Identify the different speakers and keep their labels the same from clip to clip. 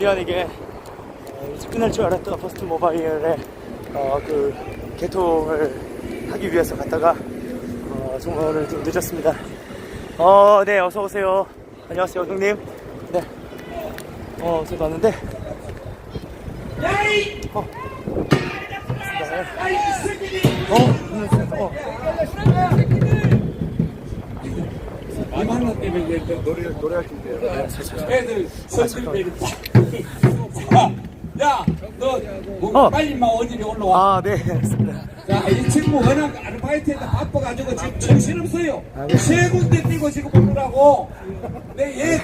Speaker 1: 드디어 이게 어, 일찍 끝날 줄 알았던 퍼스트 모바일의 어, 그 개통을 하기 위해서 갔다가 어, 정말 좀 늦었습니다. 어, 네, 어서 오세요. 안녕하세요, 형님. 네. 어, 어제 봤는데. 어. 네. 어, 어.
Speaker 2: 이만 원 때문에 이제 노래 노래할 텐데요. 애들 선생님 야, 너 뭐,
Speaker 1: 어.
Speaker 2: 빨리 막 어디로 올라와.
Speaker 1: 아, 네, 알겠습니다.
Speaker 2: 자, 이 친구 워낙 아르바이트에다 바빠가지고 지금 정신없어요.
Speaker 1: 아, 네.
Speaker 2: 세 군데 뛰고 지금 오느라고. 내옛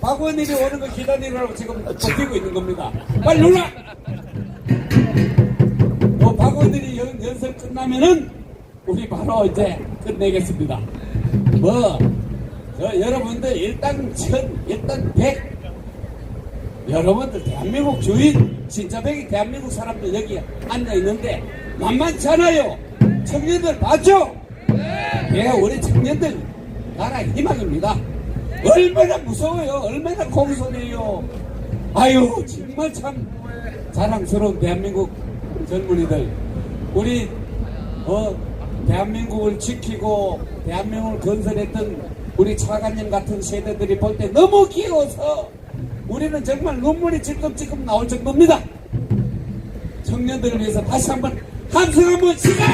Speaker 2: 박원일이 오는 거 기다리느라고 지금 버티고 있는 겁니다. 빨리 올라! 어, 박원일이 연, 연설 끝나면은 우리 바로 이제 끝내겠습니다. 뭐, 저 여러분들 일단 천, 일단 백. 여러분들 대한민국 주인 진짜 백이 대한민국 사람들 여기 앉아 있는데 만만치 않아요. 청년들 봤죠? 예, 우리 청년들 나라 희망입니다. 얼마나 무서워요. 얼마나 공손해요. 아유 정말 참 자랑스러운 대한민국 젊은이들. 우리 어 대한민국을 지키고 대한민국을 건설했던 우리 차관님 같은 세대들이 볼 때 너무 귀여워서 우리는 정말 눈물이 찔끔찔끔 나올 정도입니다. 청년들을 위해서 다시 한번 함성 한번 시작!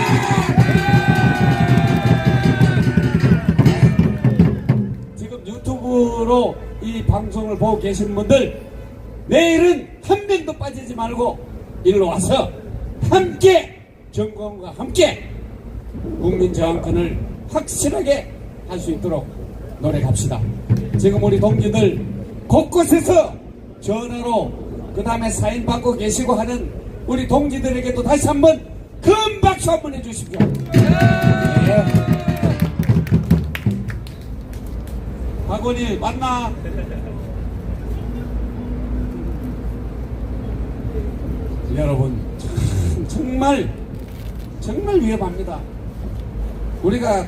Speaker 2: 지금 유튜브로 이 방송을 보고 계신 분들 내일은 한 명도 빠지지 말고 일로 와서 함께 정권과 함께 국민 저항권을 확실하게 할 수 있도록 노력합시다. 지금 우리 동기들 곳곳에서 전화로 그 다음에 사인 받고 계시고 하는 우리 동지들에게도 다시 한번 큰 박수 한번 해주십시오. 네. 박원일 만나. 여러분 참, 정말 정말 위험합니다. 우리가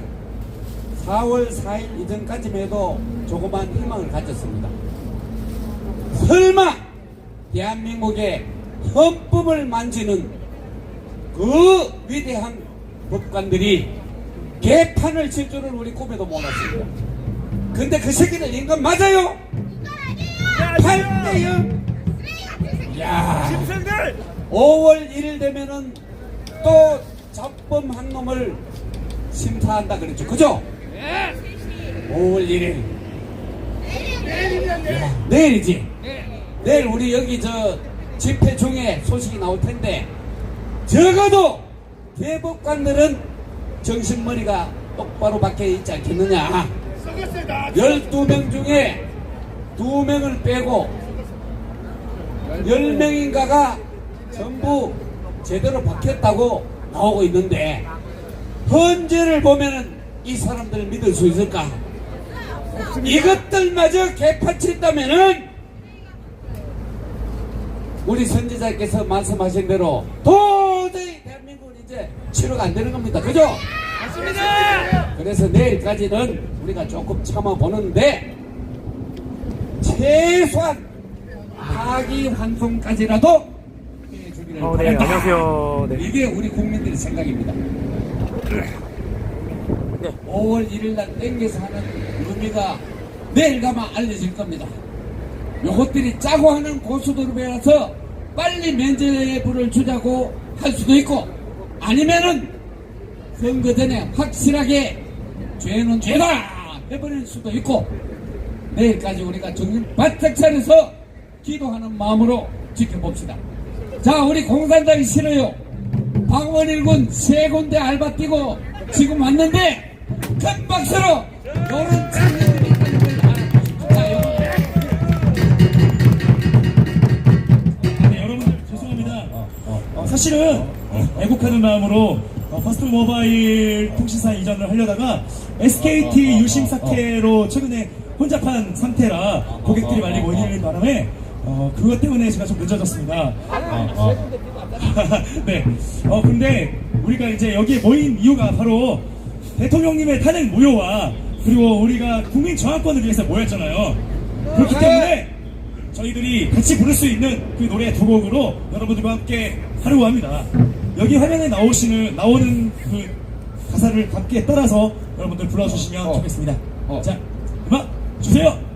Speaker 2: 4월 4일 이전까지만 해도 조그만 희망을 가졌습니다. 대한민국의 헌법을 만지는 그 위대한 법관들이 개판을 칠 줄은 우리 꿈에도 몰랐습니다. 근데 그 새끼들 인간 맞아요? 8대 0. 야. 5월 1일 되면은 또 잡범한 놈을 심사한다 그랬죠. 그죠? 5월 1일. 내일이지? 내일 우리 여기 저 집회 중에 소식이 나올 텐데 적어도 대법관들은 정신머리가 똑바로 박혀 있지 않겠느냐. 12명 중에 2명을 빼고 10명인가가 전부 제대로 박혔다고 나오고 있는데 헌재를 보면은 이 사람들을 믿을 수 있을까? 이것들마저 개파친다면은 우리 선지자께서 말씀하신 대로 도저히 대한민국은 이제 치료가 안 되는 겁니다. 그죠? 맞습니다. 그래서 내일까지는 우리가 조금 참아보는데 최소한 파기 환송까지라도 해주기를
Speaker 1: 어, 네,
Speaker 2: 바란다.
Speaker 1: 안녕하세요. 네.
Speaker 2: 이게 우리 국민들의 생각입니다.
Speaker 1: 네.
Speaker 2: 5월 1일 날 땡겨서 하는 의미가 내일 가면 알려질 겁니다. 요것들이 짜고 하는 고수들배라서 빨리 면제부를 주자고 할 수도 있고 아니면은 선거 전에 확실하게 죄는 죄다 해버릴 수도 있고 내일까지 우리가 정신 바짝 차려서 기도하는 마음으로 지켜봅시다. 자, 우리 공산당이 싫어요. 박원일군 세 군데 알바 뛰고 지금 왔는데 큰 박수로 요런 청년
Speaker 3: 사실은 애국하는 마음으로 어, 퍼스트 모바일 통신사 이전을 하려다가 SKT 유심 사태로 최근에 혼잡한 상태라 고객들이 많이 모이는 바람에 어, 그것 때문에 제가 좀 늦어졌습니다. 어, 어. 네. 어, 근데 우리가 이제 여기에 모인 이유가 바로 대통령님의 탄핵 무효와 그리고 우리가 국민 저항권을 위해서 모였잖아요. 그렇기 때문에 저희들이 같이 부를 수 있는 그 노래 두 곡으로 여러분들과 함께 하려고 합니다. 여기 화면에 나오시는 나오는 그 가사를 함께 따라서 여러분들 불러주시면
Speaker 2: 어.
Speaker 3: 좋겠습니다.
Speaker 2: 어.
Speaker 3: 자, 음악 주세요.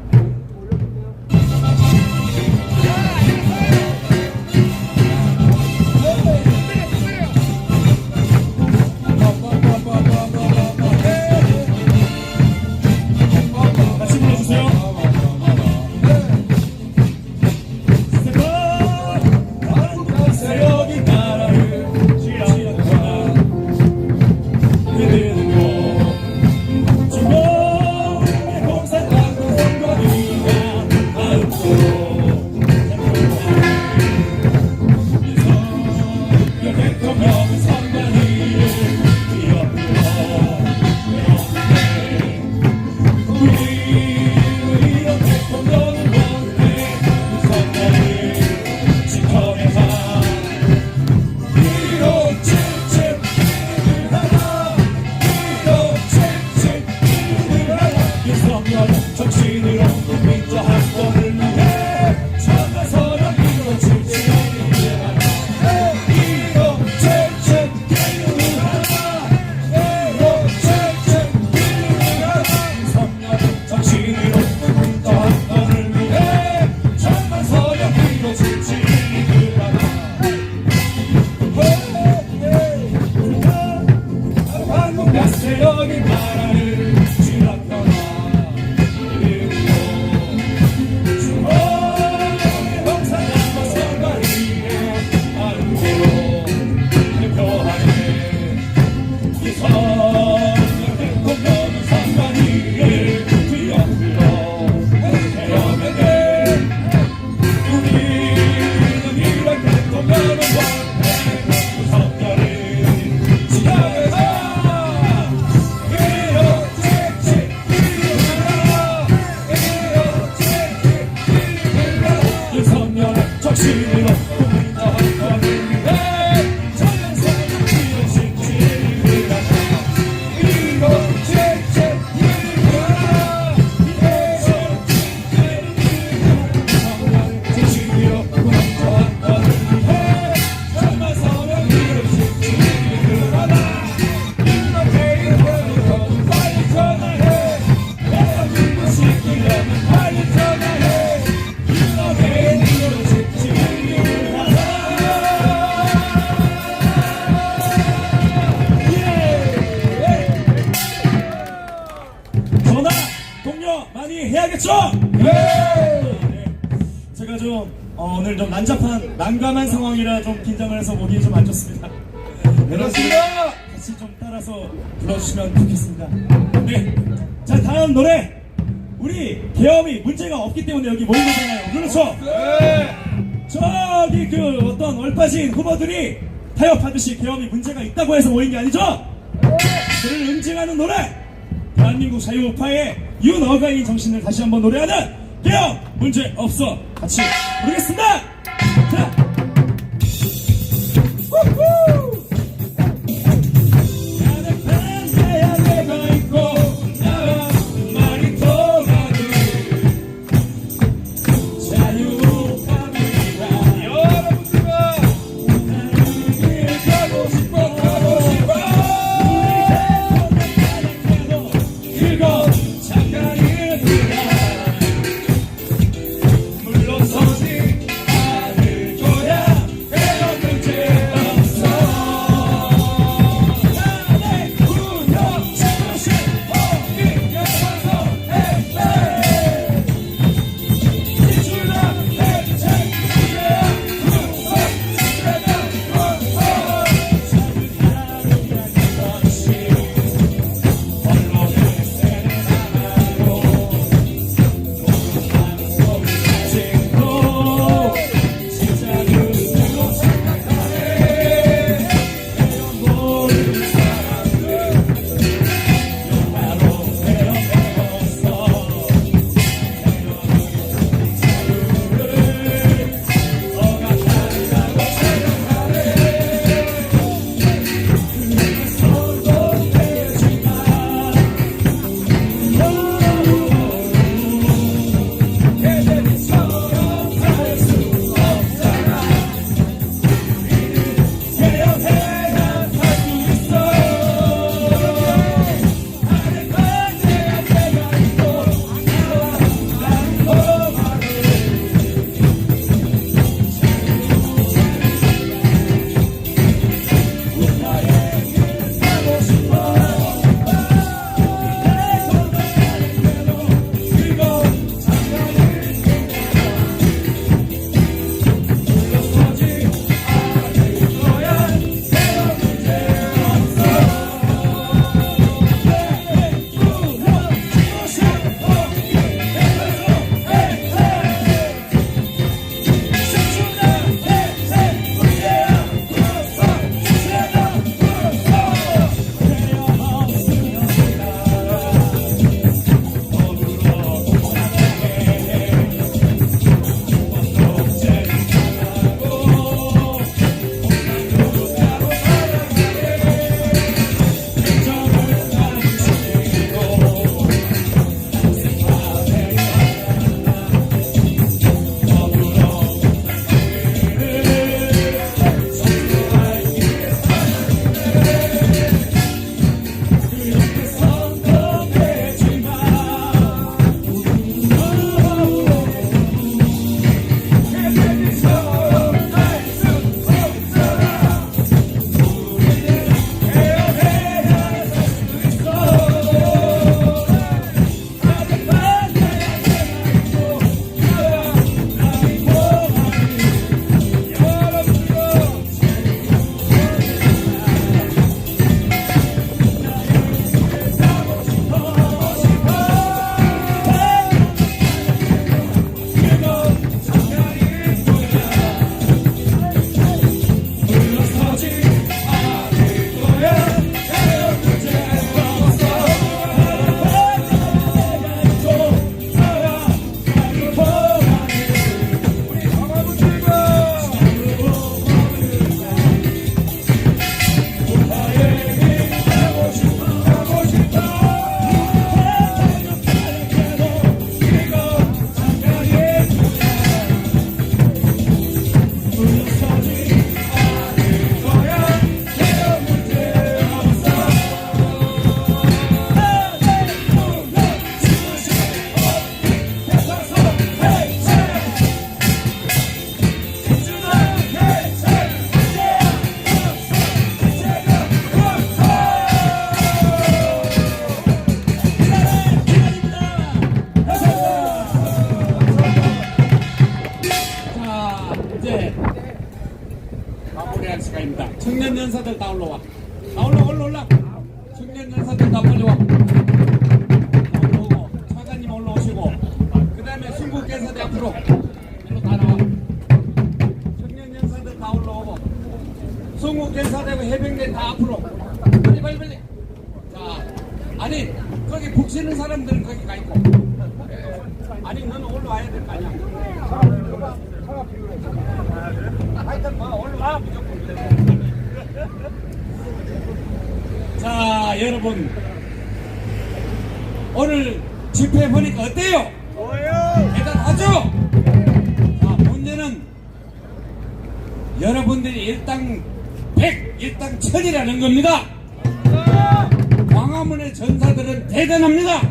Speaker 3: 어, 오늘 좀 난잡한 난감한 상황이라 좀 긴장을 해서 목이 좀안 좋습니다.
Speaker 2: 그렇습니다.
Speaker 3: 같이 좀 따라서 불러주시면 좋겠습니다. 네. 자 다음 노래 우리 계엄이 문제가 없기 때문에 여기 모인 거잖아요. 그렇죠?
Speaker 2: 네.
Speaker 3: 저기 그 어떤 얼빠진 후보들이 타협하듯이 계엄이 문제가 있다고 해서 모인 게 아니죠? 그를 응징하는 노래 대한민국 자유우파의 윤어가인 정신을 다시 한번 노래하는 계엄 문제 없어 같이 부르겠습니다. 자. 우후! 나는 반대야 내가 있고 나와 말이 통하는 자유함이다
Speaker 2: 여러분들과
Speaker 3: 나를
Speaker 2: 가고 싶어 가고 싶어.
Speaker 3: 그거 잠깐이구나 물러서지
Speaker 2: 자 여러분 오늘 집회 보니까 어때요? 대단하죠? 자 문제는 여러분들이 일당 100, 일당 1000이라는 겁니다 광화문의 전사들은 대단합니다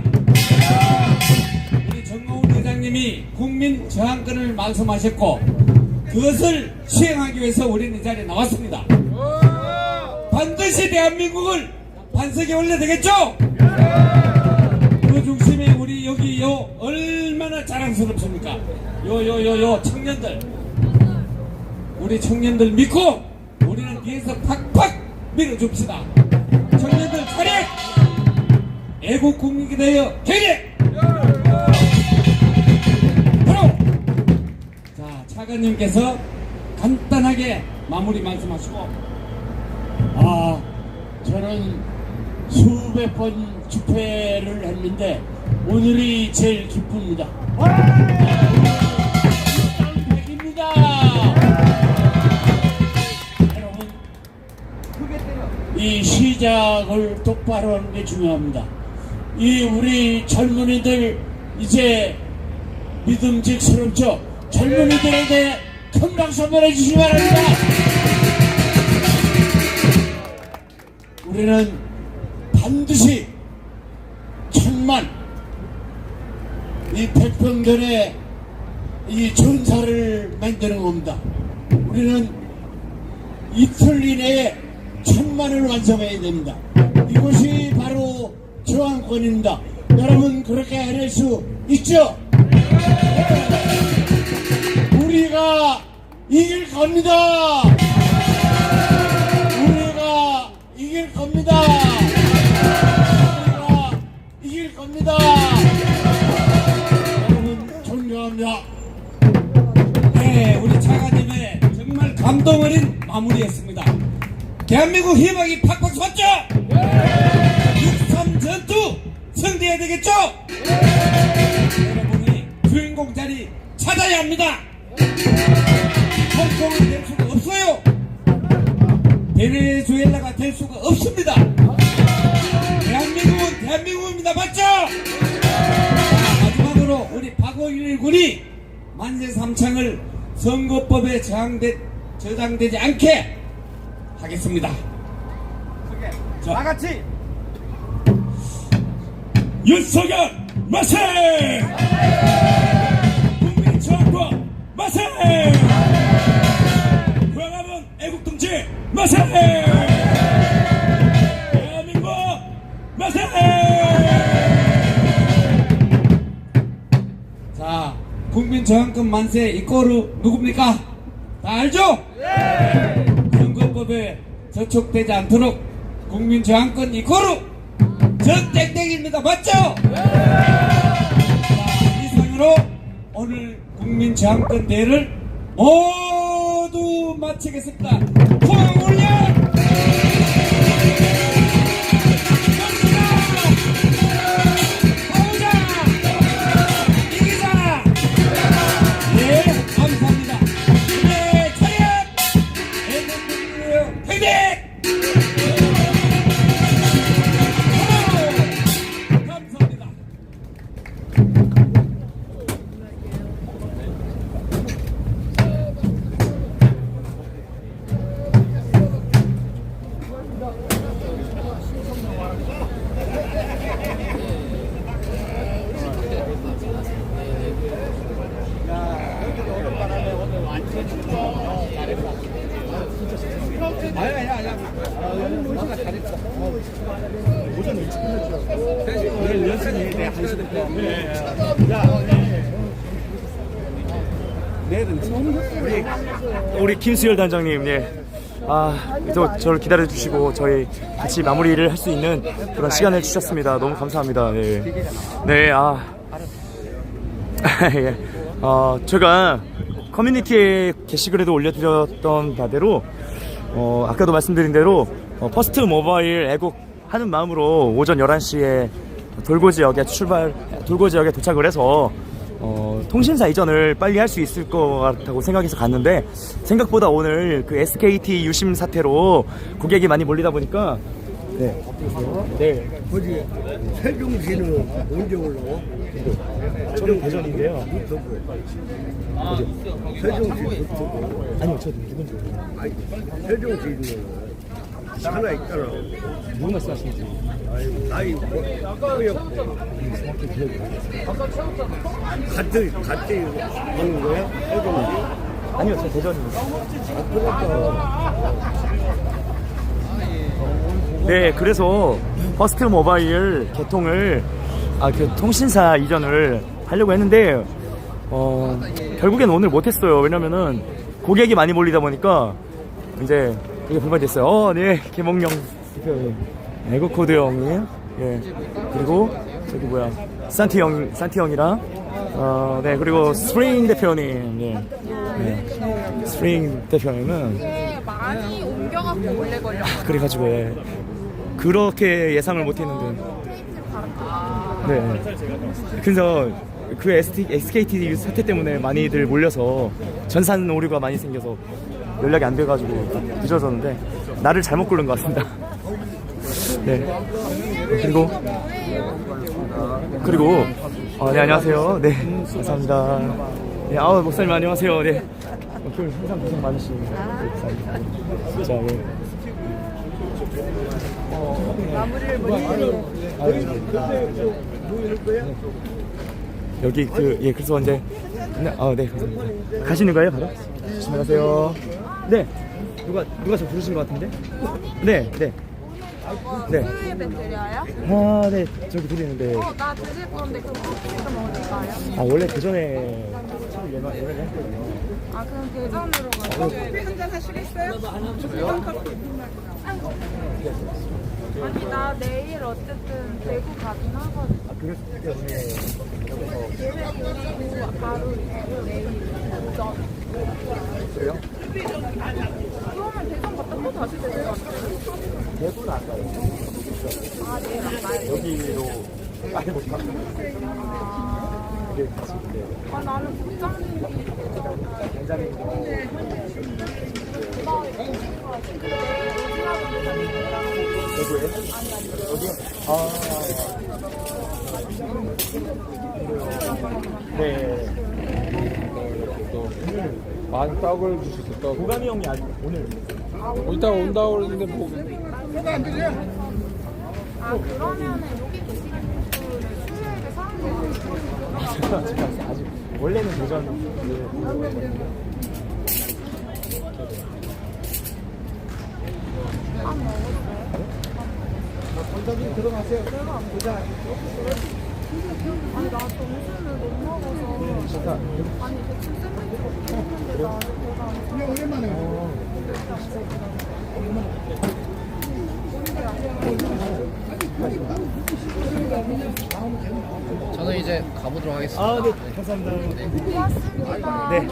Speaker 2: 우리 정광훈 회장님이 국민 저항권을 말씀하셨고 그것을 시행하기 위해서 우리는 이 자리에 나왔습니다 반드시 대한민국을 반석에 올려야 되겠죠? 그 중심에 우리 여기 요 얼마나 자랑스럽습니까? 요 요 요 요 청년들 우리 청년들 믿고 우리는 뒤에서 팍팍 밀어줍시다. 청년들 차렷! 애국 국민이 되어 개개! 자 차관님께서 간단하게 마무리 말씀하시고
Speaker 4: 아, 저는 수백 번 집회를 했는데 오늘이 제일 기쁩니다. 백입니다. 여러분, 이 시작을 똑바로 하는 게 중요합니다. 이 우리 젊은이들 이제 믿음직스럽죠? 젊은이들에 대해 큰 박수 한번 해주시기 바랍니다. 우리는 반드시 천만 이 백병전의 이 전사를 만드는 겁니다. 우리는 이틀 이내에 천만을 완성해야 됩니다. 이것이 바로 저항권입니다. 여러분 그렇게 해낼 수 있죠? 우리가 이길 겁니다. 우리가 이길 겁니다. 우리가 이길 겁니다. 여러분 존경합니다.
Speaker 2: 네, 우리 차관님의 정말 감동 어린 마무리였습니다. 대한민국 희망이 팍팍 솟죠? 63 전투 승리해야 되겠죠? 여러분이 주인공 자리 찾아야 합니다. 홍콩은 될 수가 없어요. 베네수엘라가 될 수가 없습니다. 대한민국은 대한민국입니다. 맞죠? 자, 마지막으로 우리 박원일 군이 만세 삼창을 선거법에 저항되, 저장되지 않게 하겠습니다. 자, 다 같이
Speaker 3: 윤석열 마세! 마세! 광화문 애국동지 마세! 대한민국 마세!
Speaker 2: 자, 국민 저항권 만세 이꼬르 누굽니까? 다 알죠? 선거법에 저촉되지 않도록 국민 저항권 이꼬르 전 땡땡입니다. 맞죠? 자, 이상으로 오늘 국민 저항권 대회를 모두 마치겠습니다.
Speaker 1: 김수열 단장님, 예. 아, 또 저를 기다려 주시고 저희 같이 마무리를 할 수 있는 그런 시간을 주셨습니다. 너무 감사합니다. 네, 네, 아, 예. 어, 제가 커뮤니티에 게시글에도 올려드렸던 바대로 어, 아까도 말씀드린 대로 어, 퍼스트 모바일 애국 하는 마음으로 오전 11시에 돌고 지역에 출발, 돌고 지역에 도착을 해서 어, 통신사 이전을 빨리 할 수 있을 것 같다고 생각해서 갔는데 생각보다 오늘 그 SKT 유심 사태로 고객이 많이 몰리다 보니까 네. 네.
Speaker 5: 어디 세종시는 언제 올라와?
Speaker 1: 저는 대전인데요.
Speaker 5: 세종시
Speaker 1: 아니요, 저 누군지.
Speaker 5: 아니 세종시는 하나 있잖아.
Speaker 1: 누구 말씀하시는지.
Speaker 5: 나이 뭐였고 같이 같이 오는 거야? 세종시?
Speaker 1: 아니요, 저 대전입니다. 네, 그래서 퍼스트 모바일 개통을 아 그 통신사 이전을 하려고 했는데 어 결국엔 오늘 못했어요. 왜냐면은 고객이 많이 몰리다 보니까 이제 이게 불만이 됐어요. 어, 네, 개몽령 대표 에고코드 형님, 예 그리고 저기 뭐야 산티 형, 산티 형이랑 어, 네 그리고 스프링 대표님, 예, 네, 스프링 대표님은
Speaker 6: 많이 옮겨갖고 오래 걸려.
Speaker 1: 그래가지고 예. 그렇게 예상을 못했는데. 네 그래서 그 SKT 사태 때문에 많이들 몰려서 전산 오류가 많이 생겨서 연락이 안 돼가지고 늦어졌는데 나를 잘못 고른 것 같습니다. 네. 그리고 그리고 어, 네 안녕하세요. 네 감사합니다. 네 아우 목사님 안녕하세요. 네. 어, 그 항상 고생 많으십니다 네, 감사합니다 진짜 예. 여기 그 예 그래서 이제 네, 아, 네. 가시는 거예요 바로? 조심하세요. 네 누가 누가 저 부르신 것 같은데? 네 네. 네.
Speaker 6: 수요일에 드려요?
Speaker 1: 아, 네 저기 드리는데
Speaker 6: 어, 나 드릴 건데 그럼 그럼 어디 가요?
Speaker 1: 아 원래 그 전에 차를 예매 예매를 했거든요.
Speaker 6: 아, 그럼 대전으로 가요? 한잔 하시겠어요? 아니, 나 내일 어쨌든 대구 가긴 하거든.
Speaker 1: 아 그래서 때문에
Speaker 6: 계획 그리고 바로 내일 오전.
Speaker 1: 그래요?
Speaker 6: 그러면 대전 갔다 또 다시 대전 가요? 아, 가요?
Speaker 1: 여기로 빨리 못 가요.
Speaker 6: 아,
Speaker 1: 이게 같이
Speaker 6: 아 나는 국장님이
Speaker 1: 굉장히 대구에 여기요? 아 네.
Speaker 7: 많이 떡을 주셨어.
Speaker 1: 고감이 형이 아직 오늘.
Speaker 7: 이따 온다고 그러는데 뭐.
Speaker 6: 아 그러면은 여기 계시는 분들은 수요일에 사람들이
Speaker 1: 제가 아직 원래는 도전.
Speaker 6: 안 먹었어요? 아니 나 점심을 못 먹어서 아니 대충 샌드위치 먹는데 나 배가 안
Speaker 8: 저는 이제 가보도록 하겠습니다.
Speaker 1: 아, 네, 감사합니다.
Speaker 6: 고맙습니다.
Speaker 1: 네,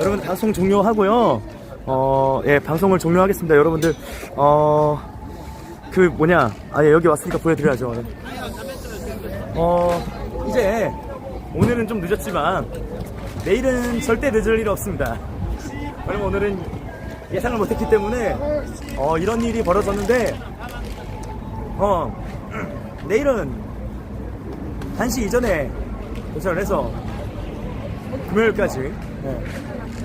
Speaker 1: 여러분 방송 종료하고요. 어, 예, 방송을 종료하겠습니다. 여러분들, 어, 그 뭐냐, 아, 예, 여기 왔으니까 보여드려야죠. 네. 어, 이제 오늘은 좀 늦었지만 내일은 절대 늦을 일 없습니다. 왜냐면 오늘은 예상을 못했기 때문에 어, 이런 일이 벌어졌는데, 어, 내일은 1시 이전에 도착을 해서 금요일까지 네,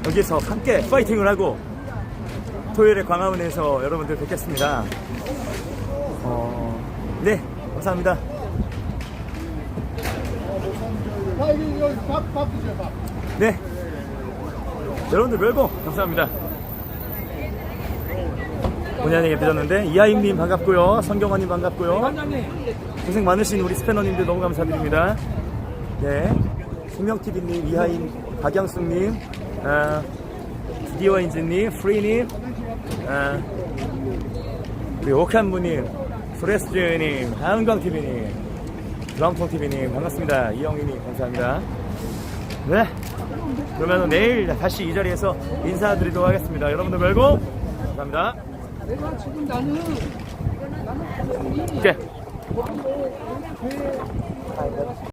Speaker 1: 여기서 함께 파이팅을 하고 토요일에 광화문에서 여러분들 뵙겠습니다. 어, 네, 감사합니다. 네, 여러분들 웰고 감사합니다. 본의 아니게 늦었는데 이하임님 반갑고요, 성경환님 반갑고요. 고생 많으신 우리 스패너님들 너무 감사드립니다. 네. 생명TV님, 이하임, 박양숙님, 아, 디어인즈님, 프리님, 아, 우리 옥한무님, 프레스즈님, 한광TV님, 드럼통TV님, 반갑습니다. 이영희님, 감사합니다. 네. 그러면 내일 다시 이 자리에서 인사드리도록 하겠습니다. 여러분들 뵈고, 감사합니다.
Speaker 8: 내가 지금 나는 나는
Speaker 1: 오케이.